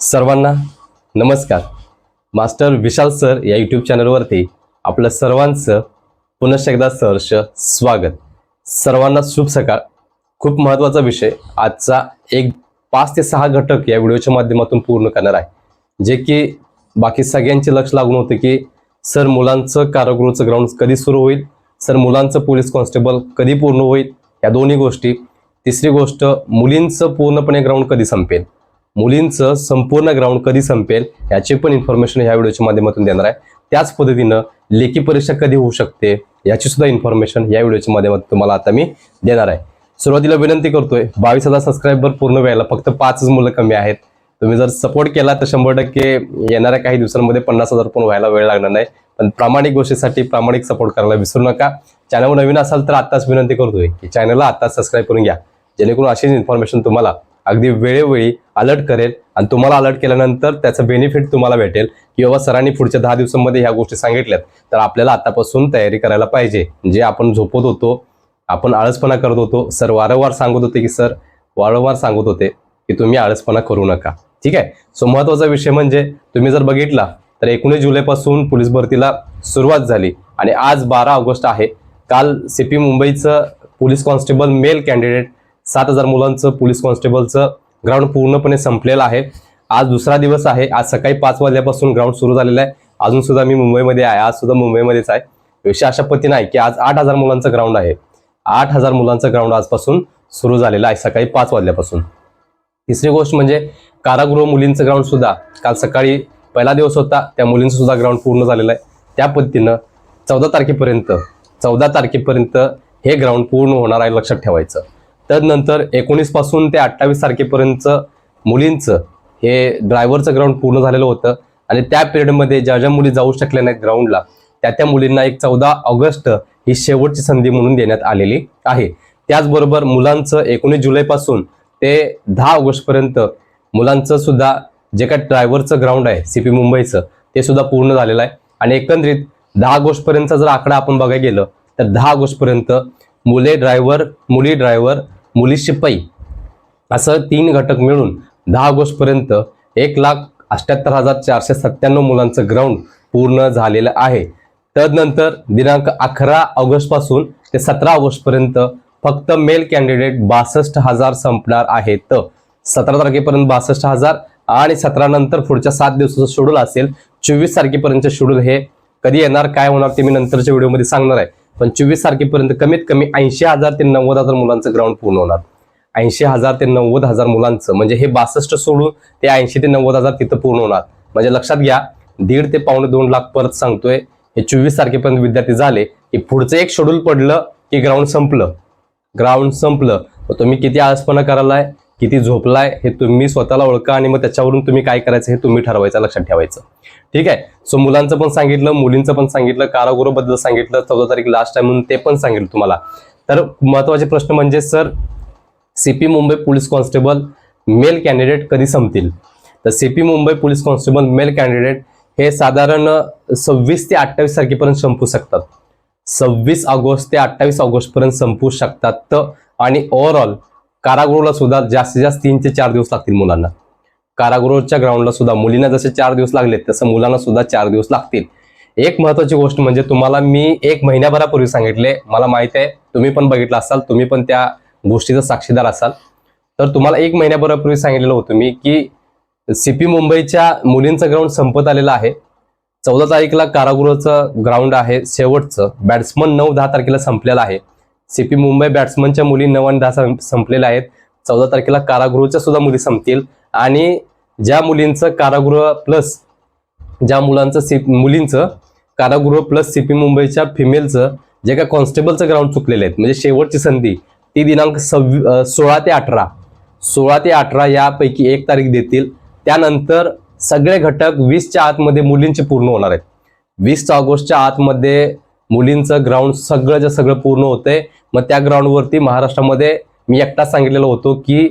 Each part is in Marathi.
सर्वांना नमस्कार. मास्टर विशाल सर या यूट्यूब चॅनलवरती आपलं सर्वांचं पुनश्च एकदा सहर्ष स्वागत. सर्वांना शुभ सकाळ. खूप महत्त्वाचा विषय आजचा एक पाच ते सहा घटक या व्हिडिओच्या माध्यमातून पूर्ण करणार आहे. जे की बाकी सगळ्यांचे लक्ष लागून होते की सर मुलांचं कारागृहचं ग्राउंड कधी सुरू होईल? सर मुलांचं पोलीस कॉन्स्टेबल कधी पूर्ण होईल? या दोन्ही गोष्टी. तिसरी गोष्ट मुलींचं पूर्णपणे ग्राउंड कधी संपेल? मुलींचं संपूर्ण ग्राउंड कधी संपेल याची पण इन्फॉर्मेशन ह्या व्हिडिओच्या माध्यमातून देणार आहे. त्याच पद्धतीनं लेखी परीक्षा कधी होऊ शकते याची सुद्धा इन्फॉर्मेशन या व्हिडिओच्या माध्यमातून तुम्हाला आता मी देणार आहे. सुरुवातीला विनंती करतोय बावीस हजार सबस्क्रायबर पूर्ण व्हायला फक्त पाचच मुलं कमी आहेत. तुम्ही जर सपोर्ट केला तर शंभर टक्के येणाऱ्या काही दिवसांमध्ये पन्नास हजार पण व्हायला वेळ लागणार नाही. पण प्रामाणिक गोष्टीसाठी प्रामाणिक सपोर्ट करायला विसरू नका. चॅनलवर नवीन असाल तर आत्ताच विनंती करतोय की चॅनलला आत्ताच सबस्क्राईब करून घ्या. जेणेकरून अशीच इन्फॉर्मेशन तुम्हाला अगदी वेळोवेळी अलर्ट करेल आणि तुम्हाला अलर्ट केल्यानंतर त्याचं बेनिफिट तुम्हाला भेटेल. की बाबा सरांनी पुढच्या दहा दिवसांमध्ये ह्या गोष्टी सांगितल्यात. तर आपल्याला आतापासून तयारी करायला पाहिजे. जे आपण झोपत होतो आपण आळसपणा करत होतो. सर वारंवार सांगत होते की सर वारंवार सांगत होते की तुम्ही आळसपणा करू नका. ठीक आहे? सो महत्त्वाचा विषय म्हणजे तुम्ही जर बघितला तर एकोणीस जुलैपासून पोलीस भरतीला सुरुवात झाली. आणि आज बारा ऑगस्ट आहे. काल सीपी मुंबईचं पोलीस कॉन्स्टेबल मेल कॅन्डिडेट सात हजार मुलांचं पोलीस कॉन्स्टेबलचं ग्राउंड पूर्णपणे संपलेलं आहे. आज दुसरा दिवस आहे. आज सकाळी पाच वाजल्यापासून ग्राउंड सुरू झालेलं आहे. अजून सुद्धा मी मुंबईमध्ये आहे. आज सुद्धा मुंबईमध्येच आहे. विषय अशा पद्धतीने आहे की आज आठ हजार मुलांचं ग्राउंड आहे. आठ हजार मुलांचं ग्राउंड आजपासून सुरू झालेलं आहे सकाळी पाच वाजल्यापासून. तिसरी गोष्ट म्हणजे कारागृह मुलींचं ग्राउंड सुद्धा काल सकाळी पहिला दिवस होता. त्या मुलींचं सुद्धा ग्राउंड पूर्ण झालेलं आहे. त्या पद्धतीनं चौदा तारखेपर्यंत चौदा तारखेपर्यंत हे ग्राउंड पूर्ण होणार आहे लक्षात ठेवायचं. त्यानंतर एकोणीसपासून ते अठ्ठावीस तारखेपर्यंत मुलींचं हे ड्रायव्हरचं ग्राउंड पूर्ण झालेलं होतं. आणि त्या पिरियडमध्ये ज्या ज्या मुली जाऊ शकल्या नाहीत ग्राउंडला त्या त्या मुलींना एक चौदा ऑगस्ट ही शेवटची संधी म्हणून देण्यात आलेली आहे. त्याचबरोबर मुलांचं एकोणीस जुलैपासून ते दहा ऑगस्टपर्यंत मुलांचं सुद्धा जे काय ड्रायव्हरचं ग्राउंड आहे सीपी मुंबईचं ते सुद्धा पूर्ण झालेलं आहे. आणि एकंदरीत दहा ऑगस्टपर्यंतचा जर आकडा आपण बघायला गेलं तर दहा ऑगस्टपर्यंत मुले ड्रायव्हर मुली ड्रायव्हर मुली शिपाई असं तीन घटक मिळून दहा ऑगस्टपर्यंत एक लाख अठ्याहत्तर हजार चारशे सत्त्याण्णव मुलांचं ग्राउंड पूर्ण झालेलं आहे. तदनंतर दिनांक अकरा ऑगस्टपासून ते सतरा ऑगस्ट पर्यंत फक्त मेल कॅन्डिडेट बासष्ट हजार संपणार आहेत. सतरा तारखेपर्यंत बासष्ट हजार आणि सतरा नंतर पुढच्या सात दिवसाचं शेड्यूल असेल चोवीस तारखेपर्यंत शेड्यूल हे कधी येणार काय होणार ते मी नंतरच्या व्हिडिओमध्ये सांगणार आहे. पण चोवीस तारखेपर्यंत कमीत कमी ऐंशी हजार ते नव्वद हजार मुलांचं ग्राउंड पूर्ण होणार. ऐंशी हजार ते नव्वद हजार मुलांचं म्हणजे हे बासष्ट सोडून ते ऐंशी ते नव्वद हजार तिथं पूर्ण होणार. म्हणजे लक्षात घ्या दीड ते पावणे दोन लाख परत सांगतोय हे चोवीस तारखेपर्यंत विद्यार्थी झाले की पुढचं एक शेड्यूल पडलं की ग्राउंड संपलं. ग्राउंड संपलं. तुम्ही किती आळसपणा करायलाय? किती झोपलाय हे तुम्ही स्वतःला ओळखा आणि मग त्याच्यावरून तुम्ही काय करायचं हे तुम्ही ठरवायचं लक्षात ठेवायचं. ठीक आहे? सो मुलांचं पण सांगितलं मुलींचं पण सांगितलं कारागृहाबद्दल सांगितलं चौदा तारीख लास्ट टाइम म्हणून ते पण सांगितलं तुम्हाला. तर महत्त्वाचे प्रश्न म्हणजे sir CP Mumbai police constable male candidate कधी संपतील? तर CP Mumbai police constable male candidate हे साधारण सव्वीस ते अठ्ठावीस तारखेपर्यंत संपू शकतात. सव्वीस ऑगस्ट ते अठ्ठावीस ऑगस्ट पर्यंत संपू शकतात. आणि ओव्हरऑल कारागृहाला सुद्धा जास्तीत जास्त तीन ते चार दिवस लागतील मुलांना. कारागृहाच्या ग्राउंडला सुद्धा मुलींना जसे चार दिवस लागले तसं मुलांना सुद्धा चार दिवस लागतील. एक महत्वाची गोष्ट म्हणजे तुम्हाला मी एक महिन्याभरापूर्वी सांगितले मला माहीत आहे तुम्ही पण बघितलं असाल तुम्ही पण त्या गोष्टीचा साक्षीदार असाल. तर तुम्हाला एक महिन्याभरापूर्वी सांगितलेलं होतं मी की सीपी मुंबईच्या मुलींचं ग्राउंड संपत आलेलं आहे. चौदा तारीखला कारागृहाचं ग्राउंड आहे शेवटचं. बॅट्समन नऊ दहा तारखेला संपलेलं आहे. सीपी मुंबई बॅट्समनच्या मुली नऊ आणि दहा संपलेल्या आहेत. चौदा तारखेला कारागृहच्या सुद्धा मुली संपतील. आणि ज्या मुलींचं कारागृह प्लस ज्या मुलांचं सी मुलींचं कारागृह प्लस सीपी मुंबईच्या फिमेलचं जे काय कॉन्स्टेबलचं ग्राउंड चुकलेले आहेत म्हणजे शेवटची संधी ती दिनांक सव्वी सोळा ते अठरा. सोळा ते अठरा यापैकी एक तारीख देतील. त्यानंतर सगळे घटक वीसच्या आतमध्ये मुलींचे पूर्ण होणार आहेत. वीसच्या ऑगस्टच्या आतमध्ये मुलींचं ग्राउंड सगळंच्या सगळं पूर्ण होतंय. मग त्या ग्राउंडवरती महाराष्ट्रामध्ये मी एकटाच सांगितलेलं होतो की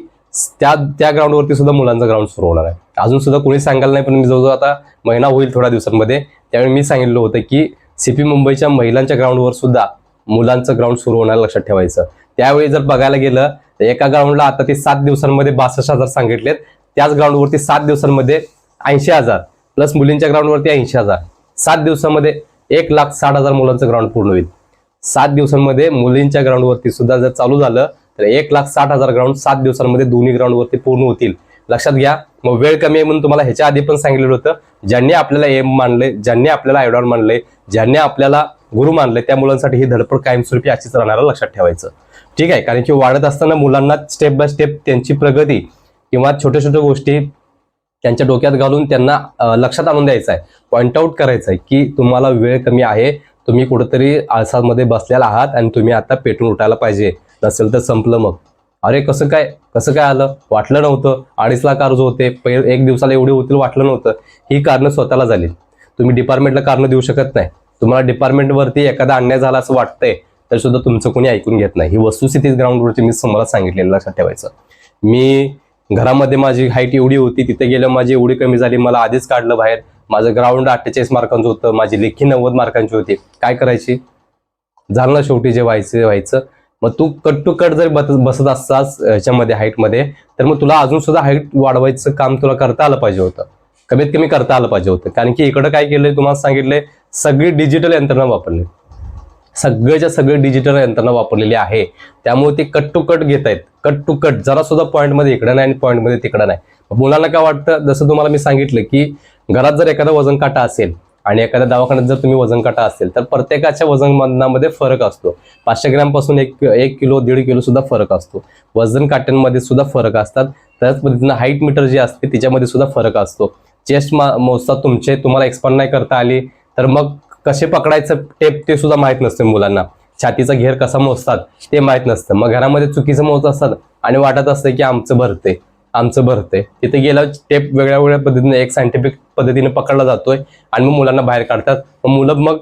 त्या त्या ग्राउंडवरती सुद्धा मुलांचं ग्राउंड सुरू होणार आहे. अजून सुद्धा कोणी सांगायला नाही पण मी जवळजवळ आता महिना होईल थोड्या दिवसांमध्ये. त्यावेळी मी सांगितलं होतं की सीपी मुंबईच्या महिलांच्या ग्राउंडवर सुद्धा मुलांचं ग्राउंड सुरू होणार लक्षात ठेवायचं. त्यावेळी जर बघायला गेलं तर एका ग्राउंडला आता ते सात दिवसांमध्ये बासष्ट हजार सांगितलेत. त्याच ग्राउंडवरती सात दिवसांमध्ये ऐंशी हजार प्लस मुलींच्या ग्राउंडवरती ऐंशी हजार. सात दिवसामध्ये एक लाख साठ हजार मुलांचं ग्राउंड पूर्ण होईल. सात दिवसांमध्ये मुलींच्या ग्राउंडवरती सुद्धा जर चालू झालं तर एक लाख साठ हजार ग्राउंड सात दिवसांमध्ये दोन्ही ग्राउंडवरती पूर्ण होतील. लक्षात घ्या मग वेळ कमी आहे म्हणून तुम्हाला ह्याच्या आधी पण सांगितलेलं होतं ज्यांनी आपल्याला एम मानले ज्यांनी आपल्याला आयडॉन मानले ज्यांनी आपल्याला गुरु मानले त्या मुलांसाठी ही धडपड कायमस्वरूपी अशीच राहणार लक्षात ठेवायचं. ठीक आहे कारण की वाढत असताना मुलांना स्टेप बाय स्टेप त्यांची प्रगती किंवा छोट्या छोट्या गोष्टी त्यांच्या डोक्यात घालून त्यांना लक्षात आणून द्यायचं आहे पॉईंट आउट करायचं आहे की तुम्हाला वेळ कमी आहे तुम्ही कुठेतरी आळसामध्ये बसलेला आहात आणि तुम्ही आता पेटून उठायला पाहिजे. नसेल तर संपलं मग. अरे कसं काय कसं काय आलं? वाटलं नव्हतं. अडीच लाख अर्ज होते. पहिले एक दिवसाला एवढे होतील वाटलं नव्हतं. ही कारणं स्वतःला झाली. तुम्ही डिपार्टमेंटला कारणं देऊ शकत नाही. तुम्हाला डिपार्टमेंटवरती एखादा अन्याय झाला असं वाटतंय तर सुद्धा तुमचं कोणी ऐकून घेत नाही. ही वस्तुस्थितीच ग्राउंडवरची मी तुम्हाला सांगितलेलं लक्षात ठेवायचं. मी घरामध्ये माझी हाईट एवढी होती तिथे गेलं माझी एवढी कमी झाली मला आधीच काढलं बाहेर. माझं ग्राउंड अठ्ठेचाळीस मार्कांचं होतं माझी लेखी नव्वद मार्कांची होती. काय करायची? झालं ना शेवटी जे व्हायचं व्हायचं. मग तू कट टू कट जर बस बसत असतास ह्याच्यामध्ये हाईटमध्ये तर मग तुला अजून सुद्धा हाईट वाढवायचं काम तुला करता आलं पाहिजे होतं. कमीत कमी करता आलं पाहिजे होतं. कारण की इकडं काय केलंय तुम्हाला सांगितलंय सगळी डिजिटल यंत्रणा वापरली सगळ्याच्या सगळे डिजिटल यंत्रणा वापरलेली आहे. त्यामुळे ते कट टू कट घेत आहेत. कट टू कट जरा सुद्धा पॉईंटमध्ये इकडं नाही आणि पॉईंटमध्ये तिकडं नाही. मुलांना काय वाटतं? जसं तुम्हाला मी सांगितलं की घरात जर एखादा वजन काटा असेल आणि एखाद्या दवाखान्यात जर तुम्ही वजन काटा असेल तर प्रत्येकाच्या वजनमानामध्ये फरक असतो. पाचशे ग्रॅमपासून एक एक किलो दीड किलो सुद्धा फरक असतो. वजन काट्यांमध्ये सुद्धा फरक असतात. त्याच पद्धतीनं हाईट मीटर जी असते तिच्यामध्ये सुद्धा फरक असतो. चेस्ट मा मोजता तुमचे तुम्हाला एक्सपांड नाही करता आली तर मग कसे पकडायचं टेप ते सुद्धा माहीत नसते मुलांना. छातीचा घेर कसा मोजतात ते माहीत नसतं. मग घरामध्ये चुकीचं मोजत असतात आणि वाटत असतं की आमचं भरते आमचं भरते तिथे गेल्यावर टेप वेगळ्या वेगळ्या पद्धतीने एक सायंटिफिक पद्धतीने पकडला जातोय आणि मग मुलांना बाहेर काढतात. मग मुलं मग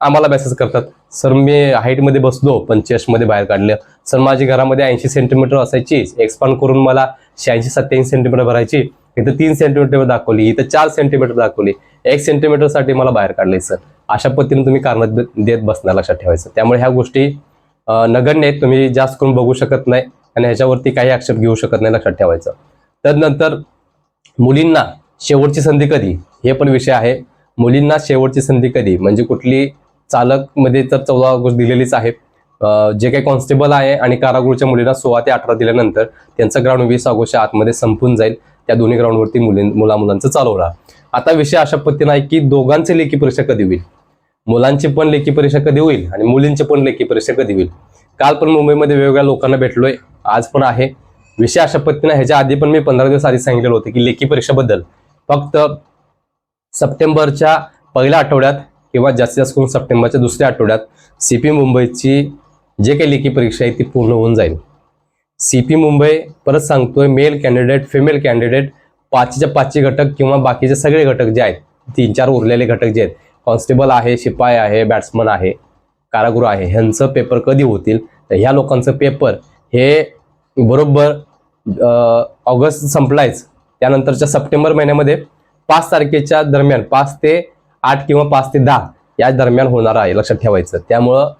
आम्हाला मेसेज करतात सर मी हाईटमध्ये बसलो पण चेस्टमध्ये बाहेर काढलं. सर माझी घरामध्ये ऐंशी सेंटीमीटर असायची एक्सपांड करून मला शहाऐंशी सत्याऐंशी सेंटीमीटर भरायची. इथं तीन सेंटीमीटर दाखवली इथं चार सेंटीमीटर दाखवली. एक सेंटीमीटरसाठी मला बाहेर काढले सर अशा पद्धतीने तुम्ही कारण देत बसणार लक्षात ठेवायचं. त्यामुळे ह्या गोष्टी नगण्य आहेत. तुम्ही जास्त करून बघू शकत नाही आणि ह्याच्यावरती काही आक्षेप घेऊ शकत नाही लक्षात ठेवायचं. त्यानंतर मुलींना शेवटची संधी कधी? हे पण विषय आहे. मुलींना शेवटची संधी कधी? म्हणजे कुठली चालकमध्ये तर चौदा ऑगस्ट दिलेलीच आहे. जे काही कॉन्स्टेबल आहे आणि कारागृहच्या मुलींना सोळा ते अठरा दिल्यानंतर त्यांचं ग्राउंड वीस ऑगस्टच्या आतमध्ये संपून जाईल. त्या दोन्ही ग्राउंडवरती मुली मुला मुलांचं चालवला आता विषय अशा पद्धतीने आहे की दोघांची लेखी परीक्षा कधी होईल? मुलांची पण लेखी परीक्षा कधी होईल आणि मुलींची पण लेखी परीक्षा कधी होईल? काल पण मुंबईमध्ये वेगवेगळ्या लोकांना भेटलोय आज पण आहे. विषय अशा पद्धतीने ह्याच्या आधी पण मी पंधरा दिवस आधी सांगितलेलं होतं की लेखी परीक्षेबद्दल. फक्त सप्टेंबरच्या पहिल्या आठवड्यात किंवा जास्तीत जास्त करून सप्टेंबरच्या दुसऱ्या आठवड्यात सी पी मुंबईची जे काही लेखी परीक्षा आहे ती पूर्ण होऊन जाईल. सी पी मुंबई परत सांगतोय मेल कॅन्डिडेट फिमेल कॅन्डिडेट पाचच्या पाचचे घटक किंवा बाकीचे सगळे घटक जे आहेत तीन चार उरलेले घटक जे आहेत कॉन्स्टेबल आहे शिपाई आहे बॅट्समन आहे कारागृह आहे ह्यांचं पेपर कधी होतील? तर ह्या लोकांचं पेपर हे बरोबर ऑगस्ट संपलायच. त्यानंतरच्या सप्टेंबर महिन्यामध्ये पाच तारखेच्या दरम्यान पाच ते आठ किंवा पाच ते दहा या दरम्यान होणार आहे लक्षात ठेवायचं. त्यामुळं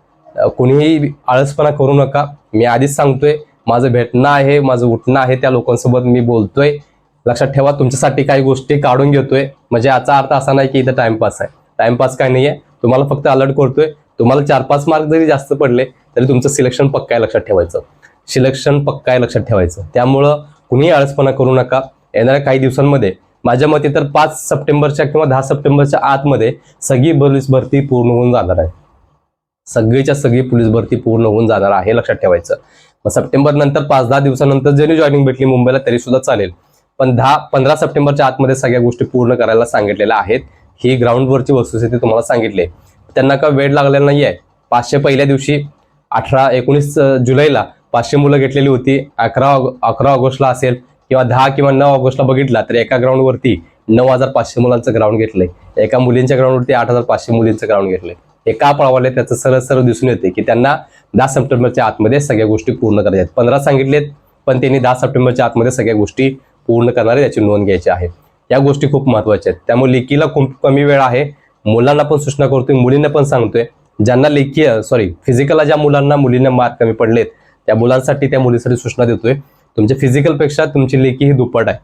कुणीही कोणीही आळसपणा करू नका. मी आधीच सांगतोय माझं भेटणं आहे माझं उठणं आहे त्या लोकांसोबत मी बोलतोय. लक्षात ठेवा तुमच्यासाठी काही गोष्टी काढून घेतोय. म्हणजे याचा अर्थ असा नाही की इथं टाइमपास आहे. टाइमपास काय आहे तुम्हाला फक्त अलर्ट करतोय. तुम्हाला चार पाच मार्क जरी जास्त पडले तरी तुमचं सिलेक्शन पक्का आहे लक्षात ठेवायचं. सिलेक्शन पक्का आहे लक्षात ठेवायचं. त्यामुळं कुणीही आळसपणा करू नका. येणाऱ्या काही दिवसांमध्ये माझ्या मते तर पाच सप्टेंबरच्या किंवा दहा सप्टेंबरच्या आतमध्ये सगळी पोलीस भरती पूर्ण होऊन जाणार आहे. सगळीच्या सगळी पोलीस भरती पूर्ण होऊन जाणार आहे लक्षात ठेवायचं. मग सप्टेंबर नंतर पाच दहा दिवसानंतर जरी जॉईनिंग भेटली मुंबईला तरी सुद्धा चालेल. पण दहा पंधरा सप्टेंबरच्या आतमध्ये सगळ्या गोष्टी पूर्ण करायला सांगितलेल्या आहेत. ही ग्राउंडवरची वस्तुस्थिती तुम्हाला सांगितली आहे. त्यांना का वेळ लागलेला नाही आहे पाचशे पहिल्या दिवशी अठरा एकोणीस जुलैला पाचशे मुलं घेतलेली होती. अकरा ऑग- अकरा ऑगस्टला असेल किंवा दहा किंवा नऊ ऑगस्टला बघितला तर एका ग्राउंडवरती नऊ हजार पाचशे मुलांचं ग्राउंड घेतलंय. एका मुलींच्या ग्राउंडवरती आठ हजार पाचशे मुलींचं ग्राउंड घेतलंय. हे का पळवाले त्याचं सरळ सरळ दिसून येते की त्यांना दहा सप्टेंबरच्या आतमध्ये सगळ्या गोष्टी पूर्ण करायच्या आहेत. पंधरा सांगितलेत पण त्यांनी दहा सप्टेंबरच्या आतमध्ये सगळ्या गोष्टी पूर्ण करणारे याची नोंद घ्यायची आहे. या गोष्टी खूप महत्त्वाच्या आहेत. त्यामुळे लेखीला खूप कमी वेळ आहे. मुलांना पण सूचना करतोय मुलींना पण सांगतोय. ज्यांना लेखी सॉरी फिजिकलला ज्या मुलांना मुलींना मार्क कमी पडलेत त्या मुलांसाठी त्या मुलीसाठी सूचना देतोय. तुमच्या फिजिकलपेक्षा तुमची लेखी ही दुप्पट आहे.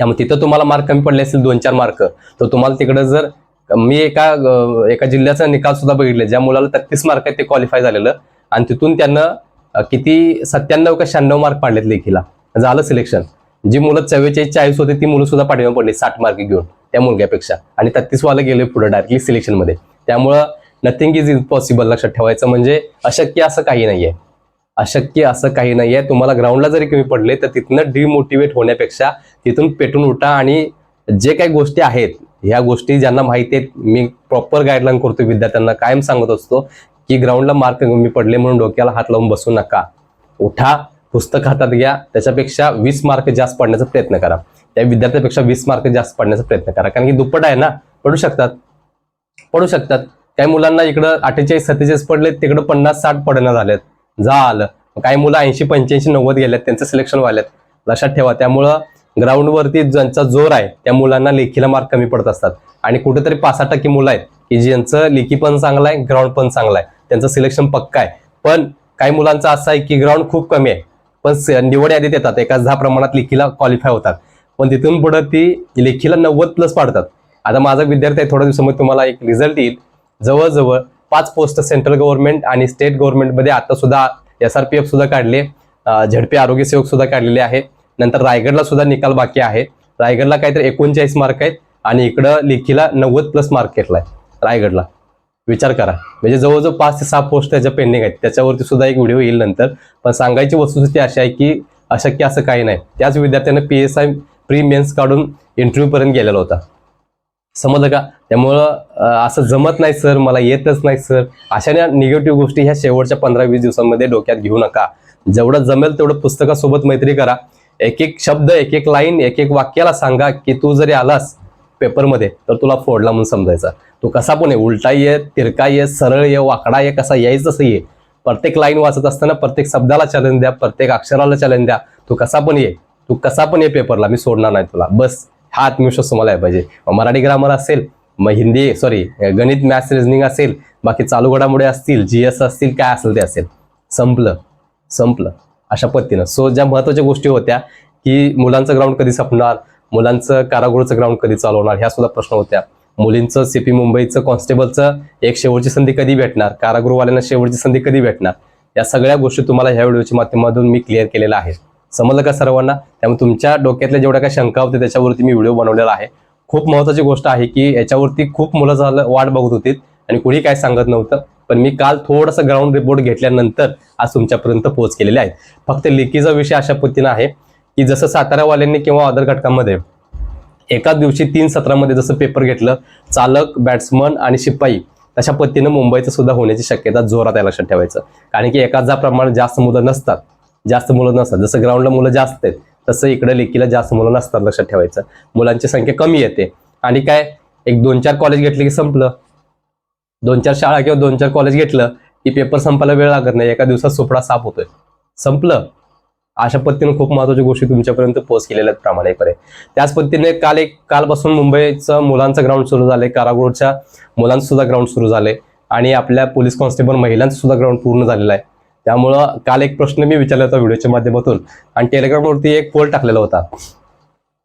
त्यामुळे तिथं तुम्हाला मार्क कमी पडले असतील दोन चार मार्क तर तुम्हाला तिकडे जर मी एका एका जिल्ह्याचा निकाल सुद्धा बघितले ज्या मुलाला तेहतीस मार्क आहेत ते क्वालिफाय झालेलं. आणि तिथून त्यांना किती सत्त्याण्णव का शहाण्णव मार्क पाडलेत लेखीला. झालं सिलेक्शन जी मुलं चव्वेचाळीस चाळीस होते ती मुलं सुद्धा पाठिंबा पडली साठ मार्क घेऊन त्या मुलग्यापेक्षा. आणि तेहतीस वाला गेले पुढे डायरेक्टली सिलेक्शनमध्ये त्यामुळं नथिंग इज इम्पॉसिबल लक्षात ठेवायचं म्हणजे अशक्य असं काही नाहीये. अशक्य असं काही नाहीये. तुम्हाला ग्राउंडला जरी कमी पडले तर तिथनं डिमोटिवेट होण्यापेक्षा तिथून पेटून उठा आणि जे काही गोष्टी आहेत ह्या गोष्टी ज्यांना माहिती आहेत मी प्रॉपर गाईडलाईन करतो विद्यार्थ्यांना. कायम सांगत असतो की ग्राउंडला मार्क कमी पडले म्हणून डोक्याला हात लावून बसू नका. उठा पुस्तक हातात घ्या त्याच्यापेक्षा वीस मार्क जास्त पडण्याचा प्रयत्न करा. त्या विद्यार्थ्यापेक्षा वीस मार्क जास्त पडण्याचा प्रयत्न करा. कारण की दुप्पट आहे ना पडू शकतात. पडू शकतात. काही मुलांना इकडं अठ्ठेचाळीस सत्तेचाळीस पडले तिकडं पन्नास साठ पडणं झालेत. जा आलं काही मुलं ऐंशी पंच्याऐंशी नव्वद गेल्यात त्यांचं सिलेक्शन व्हायल्यात लक्षात ठेवा. त्यामुळं ग्राउंडवरती ज्यांचा जोर आहे त्या मुलांना लेखीला मार्क कमी पडत असतात. आणि कुठेतरी पाच सहा टक्के मुलं आहेत की ज्यांचं लेखी पण चांगलं आहे ग्राउंड पण चांगलं आहे. त्यांचं सिलेक्शन पक्का आहे. पण काही मुलांचं असं आहे की ग्राउंड खूप कमी आहे. पण स- निवड यादीत येतात एका दहा प्रमाणात लेखीला क्वालिफाय होतात. पण तिथून पुढे ती लेखीला नव्वद प्लस पाडतात. आता माझा विद्यार्थी आहे थोड्या दिवसामध्ये तुम्हाला एक रिझल्ट येईल. जवळजवळ पाच पोस्ट सेंट्रल गव्हर्नमेंट आणि स्टेट गव्हर्नमेंटमध्ये आता सुद्धा एस आर पी एफ सुद्धा काढले. अं, झडपी आरोग्य सेवक सुद्धा काढलेले आहेत नंतर रायगडला सुद्धा निकाल बाकी आहे. रायगडला काहीतरी एकोणचाळीस मार्क आहेत आणि इकडं लेखीला नव्वद प्लस मार्क घेतलाय रायगडला. विचार करा. म्हणजे जवळजवळ पाच ते सहा पोस्ट त्याच्या पेंडिंग आहेत. त्याच्यावरती सुद्धा एक व्हिडिओ येईल नंतर. पण सांगायची वस्तुस्थिती अशी आहे की अशक्य असं काही नाही. त्याच विद्यार्थ्यांना P S I pre mains काढून इंटरव्ह्यूपर्यंत गेलेला होता. समजलं का? त्यामुळं असं जमत नाही सर मला येतच नाही सर अशा निगेटिव्ह गोष्टी ह्या शेवटच्या पंधरा वीस दिवसांमध्ये डोक्यात घेऊ नका. जेवढं जमेल तेवढं पुस्तकासोबत मैत्री करा. एक एक शब्द एक एक लाईन एक एक वाक्याला सांगा की तू जरी आलास पेपरमध्ये तर तुला फोडला म्हणून समजायचा. तू कसा पण आहे उलटा ये तिरका ये सरळ ये वाकडा ये कसा यायचं तसं ये. प्रत्येक लाईन वाचत असताना प्रत्येक शब्दाला चलन द्या प्रत्येक अक्षराला चलन द्या. तू कसा पण ये तू कसा पण ये पेपरला मी सोडणार नाही तुला. बस हा आत्मविश्वास तुम्हाला आहे पाहिजे. मग मराठी ग्रामर असेल मग हिंदी सॉरी गणित मॅथ्स रिझनिंग असेल बाकी चालू घडामोडी असतील जी एस असतील काय असेल ते असेल. संपलं संपलं. अशा पद्धतीनं. सो ज्या महत्त्वाच्या गोष्टी होत्या की मुलांचं ग्राउंड कधी संपणार मुलांचं कारागृहचं ग्राउंड कधी चालू होणार ह्या सुद्धा प्रश्न होत्या. मुलींचं सीपी मुंबईचं कॉन्स्टेबलचं एक शेवटची संधी कधी भेटणार कारागृहवाल्यांना शेवटची संधी कधी भेटणार या सगळ्या गोष्टी तुम्हाला ह्या व्हिडिओच्या माध्यमातून मी क्लिअर केलेल्या आहेत समजलं का सर्वांना? त्यामुळे तुमच्या डोक्यातल्या जेवढ्या काही शंका होत्या त्याच्यावरती मी व्हिडिओ बनवलेला आहे. खूप महत्वाची गोष्ट आहे की याच्यावरती खूप मुलं झालं वाट बघत होती आणि कुणी काय सांगत नव्हतं. पण मी काल थोडंसं ग्राउंड रिपोर्ट घेतल्यानंतर आज तुमच्यापर्यंत पोहोच केलेले आहेत. फक्त लिकीचा विषय अशा पद्धतीनं आहे की जसं सातारावाल्यांनी किंवा अदर घटकामध्ये एका दिवशी तीन सत्रामध्ये जसं पेपर घेतलं चालक बॅट्समन आणि शिपाई तशा पद्धतीनं मुंबईचं सुद्धा होण्याची शक्यता जोरात आहे लक्षात ठेवायचं. कारण की एकाचा प्रमाणात जास्त मुलं नसतात जास्त मुलं नसतात. जसं ग्राउंडला मुलं जास्त आहेत तसं इकडे लेखीला जास्त मुलं नसतात लक्षात ठेवायचं. मुलांची संख्या कमी येते. आणि काय एक दोन चार कॉलेज घेतले की संपलं. दोन चार शाळा किंवा दोन चार कॉलेज घेतलं की पेपर संपायला वेळ लागत नाही. एका दिवसात सुपडा साफ होतोय. संपलं. अशा पद्धतीने खूप महत्त्वाच्या गोष्टी तुमच्यापर्यंत पोहोच केलेल्या आहेत प्रामाणिकपणे. त्याच पद्धतीने काल एक कालपासून मुंबईचं मुलांचं ग्राउंड सुरू झाले कारागृहच्या मुलांचं सुद्धा ग्राउंड सुरू झाले आणि आपल्या पोलीस कॉन्स्टेबल महिलांचं सुद्धा ग्राउंड पूर्ण झालेलं आहे. त्यामुळं काल एक प्रश्न मी विचारला होता व्हिडिओच्या माध्यमातून. आणि टेलिग्रामवरती एक पोल टाकलेला होता.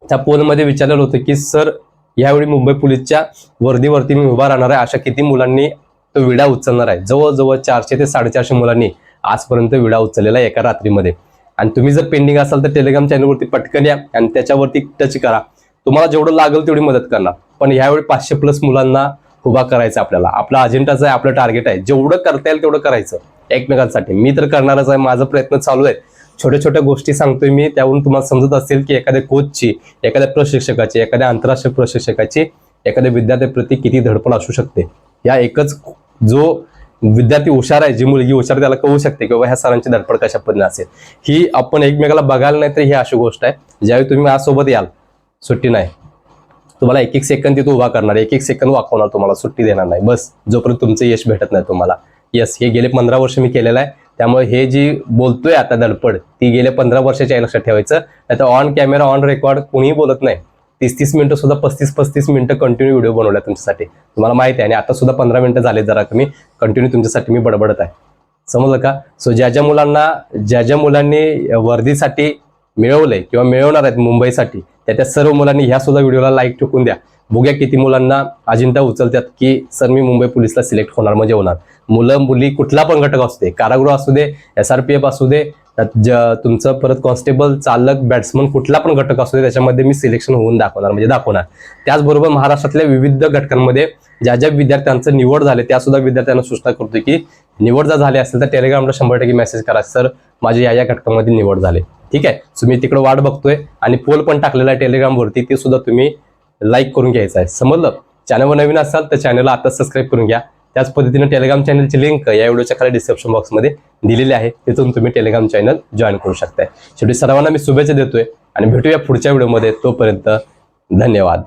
त्या पोलमध्ये विचारलेलं होतं की सर यावेळी मुंबई पोलीसच्या वर्दीवरती मी उभा राहणार आहे. अशा किती मुलांनी तो विडा उचलणार आहे? जवळजवळ चारशे ते साडेचारशे मुलांनी आजपर्यंत विडा उचललेला आहे एका रात्रीमध्ये. आणि तुम्ही जर पेंडिंग असाल तर टेलिग्राम चॅनलवरती पटकन या आणि त्याच्यावरती टच करा. तुम्हाला जेवढं लागेल तेवढी मदत करणार. पण यावेळी पाचशे प्लस मुलांना उभा करायचं आपल्याला. आपला अजेंडाच आहे आपलं टार्गेट आहे. जेवढं करता येईल तेवढं करायचं एकमेकांसाठी. मी तर करणारच आहे. माझा प्रयत्न चालू आहे छोट्या छोट्या गोष्टी सांगतोय मी त्यावरून तुम्हाला समजत असेल की एखाद्या कोचची एखाद्या प्रशिक्षकाची एखाद्या आंतरराष्ट्रीय प्रशिक्षकाची एखाद्या विद्यार्थ्याप्रती किती धडपड असू शकते. या एकच जो विद्यार्थी हुशार आहे जी मुलगी हुशार त्याला कळू शकते किंवा ह्या सरांची धडपड कशा पद्धतीने असेल. ही आपण एकमेकाला बघायला नाही तर ही अशी गोष्ट आहे. ज्यावेळी तुम्ही माझ्यासोबत याल सुट्टी नाही. तुम्हाला एक एक सेकंद तिथं उभा करणार एक एक सेकंद वाकवणार तुम्हाला सुट्टी देणार नाही. बस जोपर्यंत तुमचं यश भेटत नाही तुम्हाला. येस हे गेले पंधरा वर्ष मी केलेलं आहे. त्यामुळे हे जी बोलतोय आता धडपड ती गेल्या पंधरा वर्षाच्या आहे लक्षात ठेवायचं. नाही तर ऑन कॅमेरा ऑन रेकॉर्ड कोणीही बोलत नाही. तीस तीस मिनिटं सुद्धा पस्तीस पस्तीस मिनिटं कंटिन्यू व्हिडिओ बनवला तुमच्यासाठी. तुम्हाला माहिती आहे आणि आता सुद्धा पंधरा मिनिटं झाले जरा कमी. कंटिन्यू तुमच्यासाठी मी बडबडत आहे. समजलं का? सो ज्या ज्या मुलांना ज्या ज्या मुलांनी वर्दीसाठी मिळवलंय किंवा मिळवणार आहेत मुंबईसाठी त्या त्या सर्व मुलांनी ह्या सुद्धा व्हिडिओला लाईक ठोकून द्या. बघूया किती मुलांना अजिंठा उचलतात की सर मी मुंबई पोलीसला सिलेक्ट होणार म्हणजे होणार मुलं मुली कुठला पण घटक असू दे कारागृह असू दे एस आर पी एफ असू दे ज- तुमचं परत कॉन्स्टेबल चालक बॅट्समन कुठला पण घटक असू दे त्याच्यामध्ये मी सिलेक्शन होऊन दाखवणार म्हणजे दाखवणार. त्याचबरोबर महाराष्ट्रातल्या विविध घटकांमध्ये ज्या ज्या विद्यार्थ्यांचं निवड झाले त्या सुद्धा विद्यार्थ्यांना सूचना करतो की निवड जर झाली असेल तर टेलिग्रामला शंभर टक्के मेसेज करा सर माझी या या घटकामध्ये निवड झाले. ठीक आहे? सो मी तिकडे वाट बघतोय आणि पोल पण टाकलेला आहे टेलिग्रामवरती ते सुद्धा तुम्ही लाईक करून घ्यायचं आहे. समजलं? चॅनलवर नवीन असाल तर चॅनलला आता सबस्क्राईब करून घ्या. त्याच पद्धतीने टेलिग्राम चॅनलची लिंक या व्हिडिओच्या खाली डिस्क्रिप्शन बॉक्समध्ये दिलेली आहे. तिथून तुम्ही टेलिग्राम चॅनल जॉईन करू शकताय. शेवटी सर्वांना मी शुभेच्छा देतोय आणि भेटूया पुढच्या व्हिडिओमध्ये. तोपर्यंत धन्यवाद.